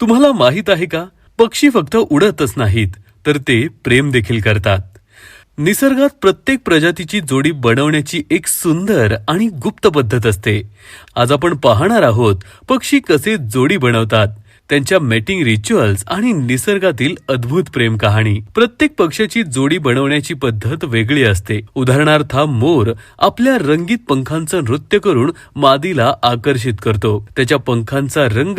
तुम्हाला माहीत आहे का? पक्षी फक्त उडतच नाहीत तर ते प्रेम देखील करतात. निसर्गात प्रत्येक प्रजातीची जोडी बनवण्याची एक सुंदर आणि गुप्त पद्धत असते. आज आपण पाहणार आहोत पक्षी कसे जोडी बनवतात. त्यांच्या मेटिंग रिच्युअल्स आणि निसर्गातील अद्भुत प्रेम कहाणी. प्रत्येक पक्षाची जोडी बनवण्याची पद्धत वेगळी असते. उदाहरणार्थ मोर आपल्या रंगीत पंखांचं नृत्य करून मादीला आकर्षित करतो. त्याच्या पंखांचा रंग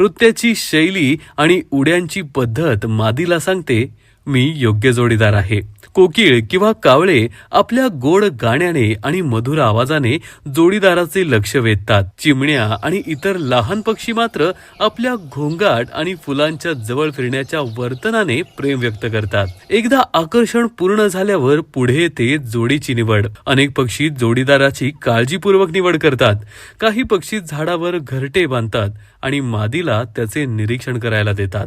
नृत्याची शैली आणि उड्यांची पद्धत मादीला सांगते मी योग्य जोडीदार आहे. कोकिळ किंवा कावळे आपल्या गोड गाण्याने आणि मधुर आवाजाने जोडीदाराचे लक्ष वेधतात. चिमण्या आणि इतर लहान पक्षी मात्र आपल्या घोंगाट आणि फुलांच्या जवळ फिरण्याच्या वर्तनाने प्रेम व्यक्त करतात. एकदा आकर्षण पूर्ण झाल्यावर पुढे येते जोडीची निवड. अनेक पक्षी जोडीदाराची काळजीपूर्वक निवड करतात. काही पक्षी झाडावर घरटे बांधतात आणि मादीला त्याचे निरीक्षण करायला देतात.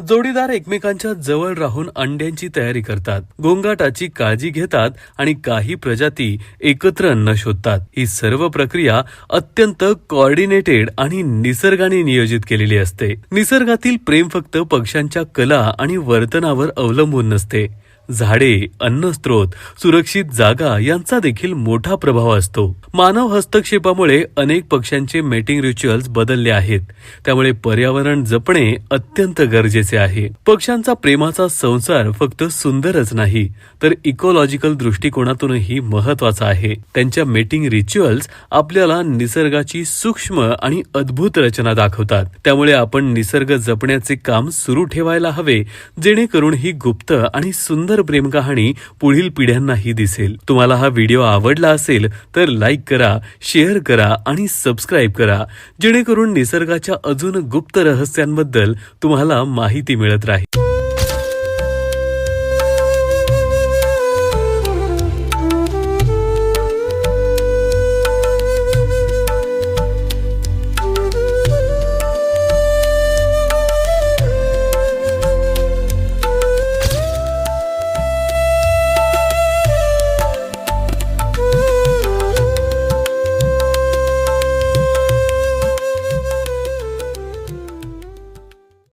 जोडीदार एकमेकांच्या जवळ राहून अंड्यांची तयारी करतात. गोंगाटाची काळजी घेतात आणि काही प्रजाती एकत्र अन्न शोधतात. ही सर्व प्रक्रिया अत्यंत कॉर्डिनेटेड आणि निसर्गाने नियोजित केलेली असते. निसर्गातील प्रेम फक्त पक्ष्यांच्या कला आणि वर्तनावर अवलंबून नसते. झाडे अन्नस्त्रोत सुरक्षित जागा यांचा देखील मोठा प्रभाव असतो. मानव हस्तक्षेपामुळे अनेक पक्ष्यांचे मेटिंग रिच्युअल्स बदलले आहेत. त्यामुळे पर्यावरण जपणे अत्यंत गरजेचे आहे. पक्ष्यांचा प्रेमाचा संसार फक्त सुंदरच नाही तर इकोलॉजिकल दृष्टिकोनातूनही महत्त्वाचा आहे. त्यांच्या मेटिंग रिच्युअल्स आपल्याला निसर्गाची सूक्ष्म आणि अद्भुत रचना दाखवतात. त्यामुळे आपण निसर्ग जपण्याचे काम सुरू ठेवायला हवे जेणेकरून ही गुप्त आणि सुंदर सुंदर प्रेमकहाणी पुढील पिढ्यांनाही दिसेल. तुम्हाला हा व्हिडिओ आवडला असेल तर लाईक करा शेअर करा आणि सबस्क्राईब करा. जेणेकरून निसर्गाच्या अजून गुप्त रहस्यांबद्दल तुम्हाला माहिती मिळत राहील.